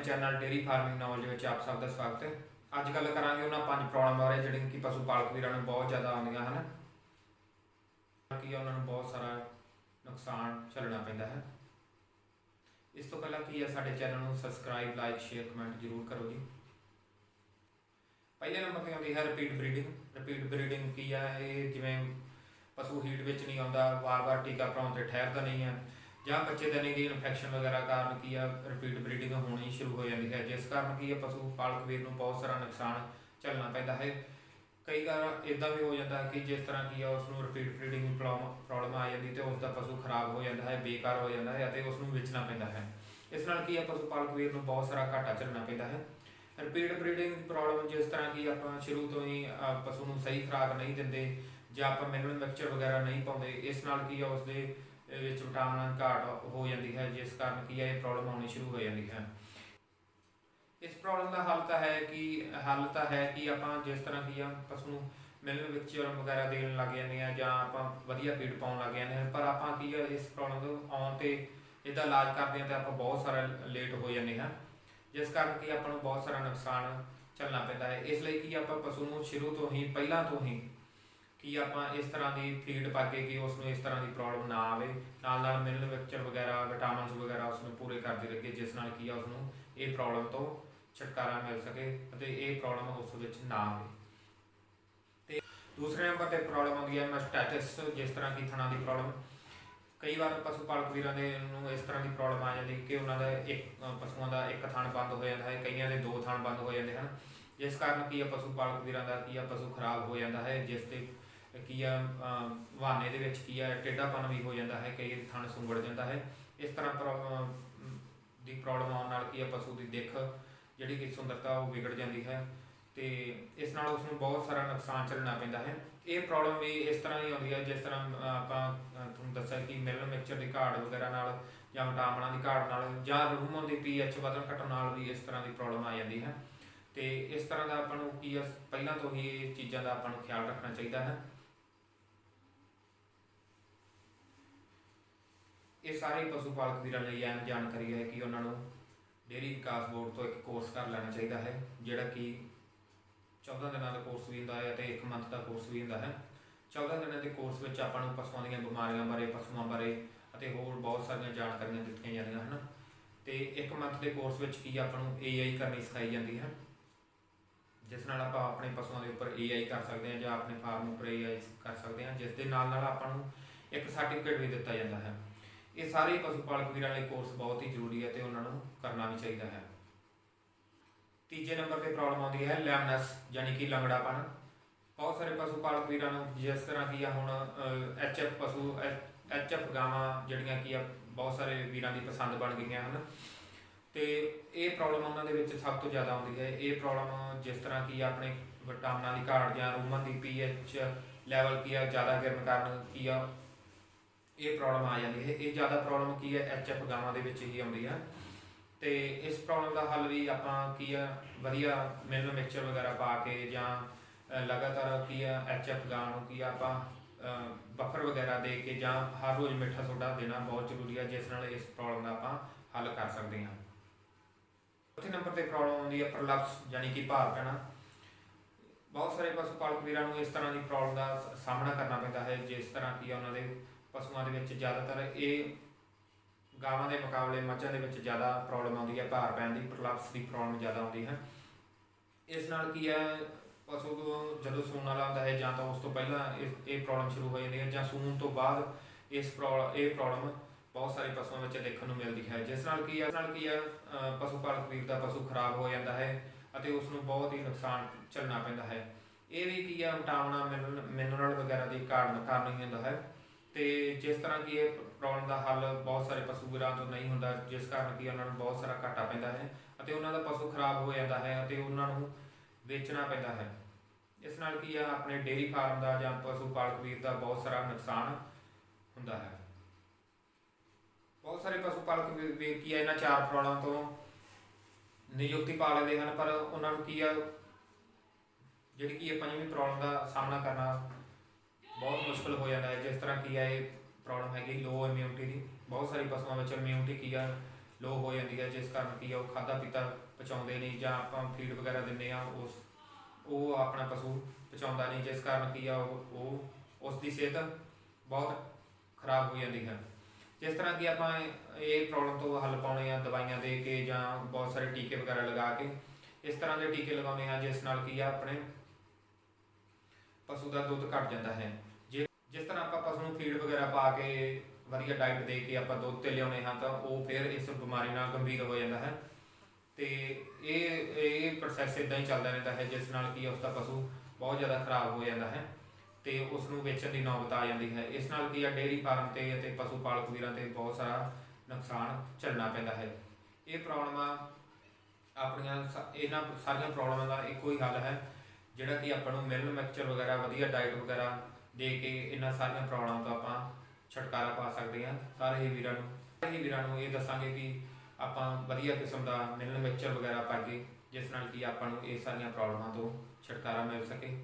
ਆਪਣੇ channel dairy farming knowledge ਵਿੱਚ ਆਪ ਸਭ ਦਾ ਸਵਾਗਤ ਹੈ। ਅੱਜ ਗੱਲ ਕਰਾਂਗੇ ਉਹਨਾਂ ਪੰਜ ਪ੍ਰੋਬਲਮ ਬਾਰੇ, ਜਿਹੜੀਆਂ ਕਿ ਪਸ਼ੂ ਪਾਲਕ ਵੀਰਾਂ ਨੂੰ ਬਹੁਤ ਜ਼ਿਆਦਾ ਆਉਂਦੀਆਂ ਹਨ। ਕਿ ਉਹਨਾਂ ਨੂੰ ਬਹੁਤ ਸਾਰਾ ਨੁਕਸਾਨ ਝੱਲਣਾ ਪੈਂਦਾ ਹੈ। ਇਸ ਤੋਂ ਪਹਿਲਾਂ ਕੀ ਹੈ ਸਾਡੇ ਚੈਨਲ ਨੂੰ ਸਬਸਕ੍ਰਾਈਬ ਲਾਈਕ ਸ਼ੇਅਰ ਕਮੈਂਟ ਜ਼ਰੂਰ ਕਰੋ ਜੀ। ਪਹਿਲੇ ਨੰਬਰ ਤੇ ਆਉਂਦੀ ਹੈ ਰਿਪੀਟ ਬਰੀਡਿੰਗ ਰਿਪੀਟ ਬਰੀਡਿੰਗ ਕੀ ਹੈ? ਇਹ ਜਿਵੇਂ ਪਸ਼ੂ ਹੀਟ ਵਿੱਚ ਨਹੀਂ ਆਉਂਦਾ, ਵਾਰ-ਵਾਰ ਟੀਕਾ ਭਰਾਉਣ ਤੇ ਠਹਿਰਦਾ ਨਹੀਂ ਹੈ। ਜਾਂ ਬੱਚੇ ਦੇ ਦੀ ਇਨਫੈਕਸ਼ਨ ਵਗੈਰਾ ਕਾਰਨ ਕੀ ਆ ਰਿਪੀਟ ਬਰੀਡਿੰਗ ਹੋਣੀ ਸ਼ੁਰੂ ਹੋ ਜਾਂਦੀ ਹੈ। ਜਿਸ ਕਾਰਨ ਕੀ ਆ, ਪਸ਼ੂ ਪਾਲਕ ਵੀਰ ਨੂੰ ਬਹੁਤ ਸਾਰਾ ਨੁਕਸਾਨ ਝੱਲਣਾ ਪੈਂਦਾ ਹੈ। ਕਈ ਵਾਰ ਇਦਾਂ ਵੀ ਹੋ ਜਾਂਦਾ ਕਿ ਜਿਸ ਤਰ੍ਹਾਂ ਕੀ ਆ ਉਸ ਨੂੰ ਰਿਪੀਟ ਬਰੀਡਿੰਗ ਪ੍ਰੋਬਲਮ ਆ ਜਾਂਦੀ ਤੇ ਉਸ ਦਾ ਪਸ਼ੂ ਖਰਾਬ ਹੋ ਜਾਂਦਾ ਹੈ, ਬੇਕਾਰ ਹੋ ਜਾਂਦਾ ਹੈ ਅਤੇ ਉਸ ਨੂੰ ਵੇਚਣਾ ਪੈਂਦਾ ਹੈ। ਇਸ ਨਾਲ ਕੀ ਆ, ਪਸ਼ੂ ਪਾਲਕ ਵੀਰ ਨੂੰ ਬਹੁਤ ਸਾਰਾ ਘਾਟਾ ਝੱਲਣਾ ਪੈਂਦਾ ਹੈ। ਰਿਪੀਟ ਬਰੀਡਿੰਗ ਪ੍ਰੋਬਲਮ ਜਿਸ ਤਰ੍ਹਾਂ ਕਿ ਆਪਾਂ ਸ਼ੁਰੂ ਤੋਂ ਹੀ ਪਸ਼ੂ ਨੂੰ ਸਹੀ ਖੁਰਾਕ ਨਹੀਂ ਦਿੰਦੇ ਜਾਂ ਆਪਾਂ ਮਿਨਰਲ ਮਿਕਸਚਰ ਵਗੈਰਾ ਨਹੀਂ ਪਾਉਂਦੇ, ਇਸ ਨਾਲ ਕੀ ਆ, ਉਸਦੇ ਵਿੱਚ ਵਿਟਾਮਿਨਾਂ ਦੀ ਘਾਟ ਹੋ ਜਾਂਦੀ ਹੈ, ਜਿਸ ਕਾਰਨ ਕੀ ਹੈ, ਇਹ ਪ੍ਰੋਬਲਮ ਆਉਣੀ ਸ਼ੁਰੂ ਹੋ ਜਾਂਦੀ ਹੈ। ਇਸ ਪ੍ਰੋਬਲਮ ਦਾ ਹੱਲ ਤਾਂ ਹੈ ਕਿ, ਹੱਲ ਤਾਂ ਹੈ ਕਿ ਆਪਾਂ ਜਿਸ ਤਰ੍ਹਾਂ ਕੀ ਆ ਪਸ਼ੂ ਨੂੰ ਮਿਨਰਲ ਮਿਕਸਚਰ ਵਗੈਰਾ ਦੇਣ ਲੱਗ ਜਾਂਦੇ ਆ ਜਾਂ ਆਪਾਂ ਵਧੀਆ ਫੀਡ ਪਾਉਣ ਲੱਗ ਜਾਂਦੇ ਆ ਪਰ ਆਪਾਂ ਕੀ ਆ, ਇਸ ਪ੍ਰੋਬਲਮ ਤੋਂ ਆਉਣ ਤੇ ਇਹਦਾ ਇਲਾਜ ਕਰਦੇ ਆ ਤਾਂ ਆਪਾਂ ਬਹੁਤ ਸਾਰਾ ਲੇਟ ਹੋ ਜਾਂਦੇ ਹਾਂ। ਜਿਸ ਕਾਰਨ ਕਿ ਆਪਾਂ ਨੂੰ ਬਹੁਤ ਸਾਰਾ ਨੁਕਸਾਨ ਝੱਲਣਾ ਪੈਂਦਾ ਹੈ। ਇਸ ਲਈ ਕੀ ਆਪਾਂ ਪਸ਼ੂ ਨੂੰ ਸ਼ੁਰੂ ਤੋਂ ਹੀ, ਪਹਿਲਾਂ ਤੋਂ ਹੀ ਕੀ ਆਪਾਂ ਇਸ ਤਰ੍ਹਾਂ ਦੀ ਫੀਡ ਪਾ ਕੇ ਕਿ ਉਸ ਨੂੰ ਇਸ ਤਰ੍ਹਾਂ ਦੀ ਪ੍ਰੋਬਲਮ ਨਾ ਆਵੇ। ਨਾਲ ਨਾਲ ਮਿਨਰਲ ਮਿਕਸਚਰ ਵਗੈਰਾ ਵਿਟਾਮਿਨਸ ਵਗੈਰਾ ਉਸ ਨੂੰ ਪੂਰੇ ਕਰਦੇ ਰੱਖੇ ਜਿਸ ਨਾਲ ਕੀ ਆ ਉਸ ਨੂੰ ਇਹ ਪ੍ਰੋਬਲਮ ਤੋਂ ਛੁਟਕਾਰਾ ਮਿਲ ਸਕੇ ਅਤੇ ਇਹ ਪ੍ਰੋਬਲਮ ਉਸ ਵਿੱਚ ਨਾ ਆਵੇ। ਤੇ ਦੂਸਰੇ ਨੰਬਰ ਤੇ ਪ੍ਰੋਬਲਮ ਆਉਂਦੀ ਹੈ ਮਸਟੈਟਿਸ ਜਿਸ ਤਰ੍ਹਾਂ ਕੀ ਥਣਾ ਦੀ ਪ੍ਰੋਬਲਮ ਕਈ ਵਾਰ ਪਸ਼ੂ ਪਾਲਕ ਵੀਰਾਂ ਦੇ ਨੂੰ ਇਸ ਤਰ੍ਹਾਂ ਦੀ ਪ੍ਰੋਬਲਮ ਆ ਜਾਂਦੀ ਕਿ ਉਹਨਾਂ ਦਾ ਇੱਕ ਪਸ਼ੂਆਂ ਦਾ ਇੱਕ ਥਣ ਬੰਦ ਹੋ ਜਾਂਦਾ ਹੈ, ਕਈਆਂ ਦੇ ਦੋ ਥਣ ਬੰਦ ਹੋ ਜਾਂਦੇ ਹਨ। ਜਿਸ ਕਾਰਨ ਕੀ ਆ ਪਸ਼ੂ ਪਾਲਕ ਵੀਰਾਂ ਦਾ ਕੀ ਆ ਪਸ਼ੂ ਖਰਾਬ ਹੋ ਜਾਂਦਾ ਹੈ, ਜਿਸ 'ਤੇ ਕੀ ਆ ਅ, ਵਾਹਨੇ ਦੇ ਵਿੱਚ ਕੀ ਆ ਟੇਢਾਪਨ ਵੀ ਹੋ ਜਾਂਦਾ ਹੈ ਕਈ ਥਣ ਸੁੰਗੜ ਜਾਂਦਾ ਹੈ। ਇਸ ਤਰ੍ਹਾਂ ਪ੍ਰੋ- ਦੀ ਪ੍ਰੋਬਲਮ ਆਉਣ ਨਾਲ ਕੀ ਆ ਪਸ਼ੂ ਦੀ ਦਿੱਖ ਜਿਹੜੀ ਕਿ ਸੁੰਦਰਤਾ ਉਹ ਵਿਗੜ ਜਾਂਦੀ ਹੈ ਤੇ ਇਸ ਨਾਲ ਉਸ ਨੂੰ ਬਹੁਤ ਸਾਰਾ ਨੁਕਸਾਨ ਝੱਲਣਾ ਪੈਂਦਾ ਹੈ। ਇਹ ਪ੍ਰੋਬਲਮ ਵੀ ਇਸ ਤਰ੍ਹਾਂ ਹੀ ਆਉਂਦੀ ਹੈ ਜਿਸ ਤਰ੍ਹਾਂ ਆਪਾਂ ਤੁਹਾਨੂੰ ਦੱਸਿਆ ਕਿ ਮਿਨਰਲ ਮਿਕਸਚਰ ਦੀ ਘਾਟ ਵਗੈਰਾ ਨਾਲ ਜਾਂ ਵਿਟਾਮਿਨਾਂ ਦੀ ਘਾਟ ਨਾਲ ਜਾਂ ਰੂਮਨ ਦੀ ਪੀਐਚ ਵਧਣ ਘਟਣ ਨਾਲ ਵੀ ਇਸ ਤਰ੍ਹਾਂ ਦੀ ਪ੍ਰੋਬਲਮ ਆ ਜਾਂਦੀ ਹੈ। ਤੇ ਇਸ ਤਰ੍ਹਾਂ ਦਾ ਆਪਾਂ ਨੂੰ ਕੀ ਆ ਪਹਿਲਾਂ ਤੋਂ ਹੀ ਇਹ ਚੀਜ਼ਾਂ ਦਾ ਆਪਾਂ ਨੂੰ ਖਿਆਲ ਰੱਖਣਾ ਚਾਹੀਦਾ ਹੈ। ਇਹ ਸਾਰੇ ਪਸ਼ੂ ਪਾਲਕ ਵੀਰਾਂ ਲਈ ਅਹਿਮ ਜਾਣਕਾਰੀ ਹੈ ਕਿ ਉਹਨਾਂ ਨੂੰ ਡੇਅਰੀ ਵਿਕਾਸ ਬੋਰਡ ਤੋਂ ਇੱਕ ਕੋਰਸ ਕਰ ਲੈਣਾ ਚਾਹੀਦਾ ਹੈ, ਜਿਹੜਾ ਕਿ 14 ਦਿਨਾਂ ਦਾ ਕੋਰਸ ਵੀ ਹੁੰਦਾ ਹੈ ਅਤੇ 1 ਮੰਥ ਦਾ ਕੋਰਸ ਵੀ ਹੁੰਦਾ ਹੈ। 14 ਦਿਨਾਂ ਦੇ ਕੋਰਸ ਵਿੱਚ ਆਪਾਂ ਨੂੰ ਪਸ਼ੂਆਂ ਦੀਆਂ ਬਿਮਾਰੀਆਂ ਬਾਰੇ, ਪਸ਼ੂਆਂ ਬਾਰੇ ਅਤੇ ਹੋਰ ਬਹੁਤ ਸਾਰੀਆਂ ਜਾਣਕਾਰੀਆਂ ਦਿੱਤੀਆਂ ਜਾਂਦੀਆਂ ਹਨ। ਤੇ 1 ਮੰਥ ਦੇ ਕੋਰਸ ਵਿੱਚ ਕੀ ਆਪਾਂ ਨੂੰ AI ਕਰਨੀ ਸਿਖਾਈ ਜਾਂਦੀ ਹੈ, ਜਿਸ ਨਾਲ ਆਪਾਂ ਆਪਣੇ ਪਸ਼ੂਆਂ ਦੇ ਉੱਪਰ AI ਕਰ ਸਕਦੇ ਹਾਂ ਜਾਂ ਆਪਣੇ ਫਾਰਮ ਉੱਪਰ AI ਕਰ ਸਕਦੇ ਹਾਂ, ਜਿਸ ਦੇ ਨਾਲ ਨਾਲ ਆਪਾਂ ਨੂੰ ਇੱਕ ਸਰਟੀਫਿਕੇਟ ਵੀ ਦਿੱਤਾ ਜਾਂਦਾ ਹੈ। ਇਹ ਸਾਰੇ ਪਸ਼ੂ ਪਾਲਕ ਵੀਰਾਂ ਲਈ ਕੋਰਸ ਬਹੁਤ ਹੀ ਜ਼ਰੂਰੀ ਹੈ ਤੇ ਉਹਨਾਂ ਨੂੰ ਕਰਨਾ ਵੀ ਚਾਹੀਦਾ ਹੈ। ਤੀਜੇ ਨੰਬਰ ਤੇ ਪ੍ਰੋਬਲਮ ਆਉਂਦੀ ਹੈ ਲੈਮਨਸ ਯਾਨੀ ਕਿ ਲੰਗੜਾਪਣ। ਬਹੁਤ ਸਾਰੇ ਪਸ਼ੂ ਪਾਲਕ ਵੀਰਾਂ ਨੂੰ ਜਿਸ ਤਰ੍ਹਾਂ ਕੀ ਆ ਹੁਣ ਐਚਐਫ ਪਸ਼ੂ ਐਚਐਫ ਗਾਵਾਂ ਜਿਹੜੀਆਂ ਕੀ ਆ ਬਹੁਤ ਸਾਰੇ ਵੀਰਾਂ ਦੀ ਪਸੰਦ ਬਣ ਗਈਆਂ ਹਨ। ਤੇ ਇਹ ਪ੍ਰੋਬਲਮ ਉਹਨਾਂ ਦੇ ਵਿੱਚ ਸਭ ਤੋਂ ਜ਼ਿਆਦਾ ਆਉਂਦੀ ਹੈ। ਇਹ ਪ੍ਰੋਬਲਮ ਜਿਸ ਤਰ੍ਹਾਂ ਕੀ ਆਪਣੇ ਵਿਟਾਮਿਨਾਂ ਦੀ ਘਾਟ ਜਾਂ ਰੂਮਨ ਦੀ ਪੀਐਚ ਲੈਵਲ ਕੀ ਆ, ਜ਼ਿਆਦਾ ਗਿਰਨ ਕਾਰਨ ਕੀ ਆ ਇਹ ਪ੍ਰੋਬਲਮ ਆ ਜਾਂਦੀ ਹੈ। ਇਹ ਜ਼ਿਆਦਾ ਪ੍ਰੋਬਲਮ ਕੀ ਹੈ? ਐਚਐਫ ਗਾਵਾਂ ਦੇ ਵਿੱਚ ਹੀ ਆਉਂਦੀ ਹੈ ਤੇ ਇਸ ਪ੍ਰੋਬਲਮ ਦਾ ਹੱਲ ਵੀ ਆਪਾਂ ਕੀ ਆ? ਵਧੀਆ ਮਿਨਰਲ ਮਿਕਸਚਰ ਵਗੈਰਾ ਪਾ ਕੇ ਜਾਂ ਲਗਾਤਾਰ ਕੀ ਆ? ਐਚਐਫ ਗਾਂ ਨੂੰ ਕੀ ਆ? ਆਪਾਂ ਬਫਰ ਵਗੈਰਾ ਦੇ ਕੇ ਜਾਂ ਹਰ ਰੋਜ਼ ਮਿੱਠਾ ਸੋਡਾ ਦੇਣਾ ਬਹੁਤ ਜ਼ਰੂਰੀ ਹੈ ਜਿਸ ਨਾਲ ਇਸ ਪ੍ਰੋਬਲਮ ਦਾ ਆਪਾਂ ਹੱਲ ਕਰ ਸਕਦੇ ਹਾਂ। ਚੌਥੇ ਨੰਬਰ ਤੇ ਪ੍ਰੋਬਲਮ ਆਉਂਦੀ ਹੈ ਪ੍ਰਲਪਸ ਯਾਨੀ ਕਿ ਭਾਰ ਪੈਣਾ। ਬਹੁਤ ਸਾਰੇ ਪਸ਼ੂ ਪਾਲਕ ਵੀਰਾਂ ਨੂੰ ਇਸ ਤਰ੍ਹਾਂ ਦੀ ਪ੍ਰੋਬਲਮ ਦਾ ਸਾਹਮਣਾ ਕਰਨਾ ਪੈਂਦਾ ਹੈ, ਜਿਸ ਤਰ੍ਹਾਂ ਕੀ ਆ ਉਹਨਾਂ ਦੇ ਪਸ਼ੂਆਂ ਦੇ ਵਿੱਚ ਜ਼ਿਆਦਾਤਰ ਇਹ ਗਾਵਾਂ ਦੇ ਮੁਕਾਬਲੇ ਮੱਝਾਂ ਦੇ ਵਿੱਚ ਜ਼ਿਆਦਾ ਪ੍ਰੋਬਲਮ ਆਉਂਦੀ ਹੈ, ਭਾਰ ਪੈਣ ਦੀ, ਪ੍ਰਲਪਸ ਦੀ ਪ੍ਰੋਬਲਮ ਜ਼ਿਆਦਾ ਆਉਂਦੀ ਹੈ। ਇਸ ਨਾਲ ਕੀ ਹੈ, ਪਸ਼ੂ ਤੋਂ ਜਦੋਂ ਸੂਣ ਵਾਲਾ ਹੁੰਦਾ ਹੈ ਜਾਂ ਤਾਂ ਉਸ ਤੋਂ ਪਹਿਲਾਂ ਇਹ ਇਹ ਪ੍ਰੋਬਲਮ ਸ਼ੁਰੂ ਹੋ ਜਾਂਦੀ ਹੈ ਜਾਂ ਸੂਣ ਤੋਂ ਬਾਅਦ ਇਸ ਪ੍ਰੋਬਲਮ ਇਹ ਪ੍ਰੋਬਲਮ ਬਹੁਤ ਸਾਰੇ ਪਸ਼ੂਆਂ ਵਿੱਚ ਦੇਖਣ ਨੂੰ ਮਿਲਦੀ ਹੈ। ਜਿਸ ਨਾਲ ਕੀ ਹੈ, ਇਸ ਨਾਲ ਕੀ ਹੈ ਪਸ਼ੂ ਪਾਲਕ ਵੀਰ ਦਾ ਪਸ਼ੂ ਖਰਾਬ ਹੋ ਜਾਂਦਾ ਹੈ ਅਤੇ ਉਸ ਨੂੰ ਬਹੁਤ ਹੀ ਨੁਕਸਾਨ ਝੱਲਣਾ ਪੈਂਦਾ ਹੈ। ਇਹ ਵੀ ਕੀ ਹੈ ਵਿਟਾਮਿਨਾਂ ਮਿਨਰਲ ਮਿਨਰਲ ਵਗੈਰਾ ਦੀ ਕਾਰਨ ਕਾਰਨ ਹੀ ਹੁੰਦਾ ਹੈ। ਤੇ ਜਿਸ ਤਰ੍ਹਾਂ ਕਿ ਇਹ ਪ੍ਰੋਬਲਮ ਦਾ ਹੱਲ ਬਹੁਤ ਸਾਰੇ ਪਸ਼ੂ ਵੀਰਾਂ ਤੋਂ ਨਹੀਂ ਹੁੰਦਾ, ਜਿਸ ਕਾਰਨ ਕਿ ਉਹਨਾਂ ਨੂੰ ਬਹੁਤ ਸਾਰਾ ਘਾਟਾ ਪੈਂਦਾ ਹੈ ਅਤੇ ਉਹਨਾਂ ਦਾ ਪਸ਼ੂ ਖਰਾਬ ਹੋ ਜਾਂਦਾ ਹੈ ਅਤੇ ਉਹਨਾਂ ਨੂੰ ਵੇਚਣਾ ਪੈਂਦਾ ਹੈ। ਇਸ ਨਾਲ ਕੀ ਆ, ਆਪਣੇ ਡੇਅਰੀ ਫਾਰਮ ਦਾ ਜਾਂ ਪਸ਼ੂ ਪਾਲਕ ਵੀਰ ਦਾ ਬਹੁਤ ਸਾਰਾ ਨੁਕਸਾਨ ਹੁੰਦਾ ਹੈ। ਬਹੁਤ ਸਾਰੇ ਪਸ਼ੂ ਪਾਲਕ ਵੀਰ ਕੀ ਆ, ਇਹਨਾਂ ਚਾਰ ਪ੍ਰੋਬਲਮ ਤੋਂ ਨਿਯੁਕਤੀ ਪਾ ਲੈਂਦੇ ਹਨ, ਪਰ ਉਹਨਾਂ ਨੂੰ ਕੀ ਆ, ਜਿਹੜੀ ਕੀ ਇਹ ਪੰਜਵੀਂ ਪ੍ਰੋਬਲਮ ਦਾ ਸਾਹਮਣਾ ਕਰਨਾ ਬਹੁਤ ਮੁਸ਼ਕਲ ਹੋ ਜਾਂਦਾ ਹੈ। ਜਿਸ ਤਰ੍ਹਾਂ ਕੀ ਹੈ, ਇਹ ਪ੍ਰੋਬਲਮ ਹੈਗੀ ਲੋ ਇਮਿਊਨਿਟੀ ਦੀ। ਬਹੁਤ ਸਾਰੇ ਪਸ਼ੂਆਂ ਵਿੱਚ ਇਮਿਊਨਿਟੀ ਕੀ ਆ ਲੋ ਹੋ ਜਾਂਦੀ ਹੈ। ਜਿਸ ਕਾਰਨ ਕੀ ਆ, ਉਹ ਖਾਦਾ ਪੀਤਾ ਪਚਾਉਂਦੇ ਨਹੀਂ ਜਾਂ ਆਪਾਂ ਫੀਡ ਵਗੈਰਾ ਦਿੰਦੇ ਆ ਉਸ, ਉਹ ਆਪਣਾ ਪਸ਼ੂ ਪਚਾਉਂਦਾ ਨਹੀਂ। ਜਿਸ ਕਾਰਨ ਕੀ ਆ, ਉਹ ਉਹ ਉਸ ਦੀ ਸਿਹਤ ਬਹੁਤ ਖਰਾਬ ਹੋ ਜਾਂਦੀ ਹੈ। ਜਿਸ ਤਰ੍ਹਾਂ ਕਿ ਆਪਾਂ ਇਹ- ਪ੍ਰੋਬਲਮ ਤੋਂ ਹੱਲ ਪਾਉਣੇ ਆ ਦਵਾਈਆਂ ਦੇ ਕੇ ਜਾਂ ਬਹੁਤ ਸਾਰੇ ਟੀਕੇ ਵਗੈਰਾ ਲਗਾ ਕੇ, ਇਸ ਤਰ੍ਹਾਂ ਦੇ ਟੀਕੇ ਲਗਾਉਣੇ ਆ ਜਿਸ ਨਾਲ ਕੀ ਆ, ਆਪਣੇ ਪਸ਼ੂ ਦਾ ਦੁੱਧ ਘਟ ਜਾਂਦਾ ਹੈ। ਜਿਸ ਤਰ੍ਹਾਂ ਆਪਾਂ ਪਸ਼ੂ ਨੂੰ ਫੀਡ ਵਗੈਰਾ ਪਾ ਕੇ ਵਧੀਆ ਡਾਈਟ ਦੇ ਕੇ ਆਪਾਂ ਦੁੱਧ ਤੇ ਲਿਆਉਣੇ ਹਾਂ ਤਾਂ ਉਹ ਫਿਰ ਇਸ ਬਿਮਾਰੀ ਨਾਲ ਗੰਭੀਰ ਹੋ ਜਾਂਦਾ ਹੈ। ਤੇ ਇਹ ਇਹ ਪ੍ਰੋਸੈਸ ਇਦਾਂ ਹੀ ਚੱਲਦਾ ਰਹਿੰਦਾ ਹੈ ਜਿਸ ਨਾਲ ਕੀ ਆ, ਉਸ ਦਾ ਪਸ਼ੂ ਬਹੁਤ ਜ਼ਿਆਦਾ ਖਰਾਬ ਹੋ ਜਾਂਦਾ ਹੈ ਤੇ ਉਸ ਨੂੰ ਵੇਚਣ ਦੀ ਨੌਬਤ ਆ ਜਾਂਦੀ ਹੈ। ਇਸ ਨਾਲ ਕੀ ਆ ਡੇਅਰੀ ਫਾਰਮ ਤੇ ਅਤੇ ਪਸ਼ੂ ਪਾਲਕ ਵੀਰਾਂ ਤੇ ਬਹੁਤ ਸਾਰਾ ਨੁਕਸਾਨ ਝੱਲਣਾ ਪੈਂਦਾ ਹੈ। ਇਹ ਪ੍ਰੋਬਲਮਾਂ ਆਪਣੀਆਂ ਸ- ਇਹਨਾਂ ਸਾਰੀਆਂ ਪ੍ਰੋਬਲਮਾਂ ਦਾ ਇੱਕੋ ਹੀ ਹੱਲ ਹੈ ਜਿਹੜਾ ਕਿ ਆਪਾਂ ਨੂੰ ਮਿਲਨ ਮੈਕਚਰ ਵਗੈਰਾ, ਵਧੀਆ ਡਾਈਟ ਵਗੈਰਾ ਦੇ ਕੇ ਇਹਨਾਂ ਸਾਰੀਆਂ ਪ੍ਰੋਬਲਮਾਂ ਤੋਂ ਆਪਾਂ ਛੁਟਕਾਰਾ ਪਾ ਸਕਦੇ ਹਾਂ ਸਾਰੇ ਹੀ ਵੀਰਾਂ ਨੂੰ। ਸਾਰੇ ਹੀ ਵੀਰਾਂ ਨੂੰ ਇਹ ਦੱਸਾਂਗੇ ਕਿ ਆਪਾਂ ਵਧੀਆ ਕਿਸਮ ਦਾ ਮਿਨਰਲ ਮਿਕਸਚਰ ਵਗੈਰਾ ਪਾ ਕੇ ਜਿਸ ਨਾਲ ਕਿ ਆਪਾਂ ਨੂੰ ਇਹ ਸਾਰੀਆਂ ਪ੍ਰੋਬਲਮਾਂ ਤੋਂ ਛੁਟਕਾਰਾ ਮਿਲ ਸਕੇ।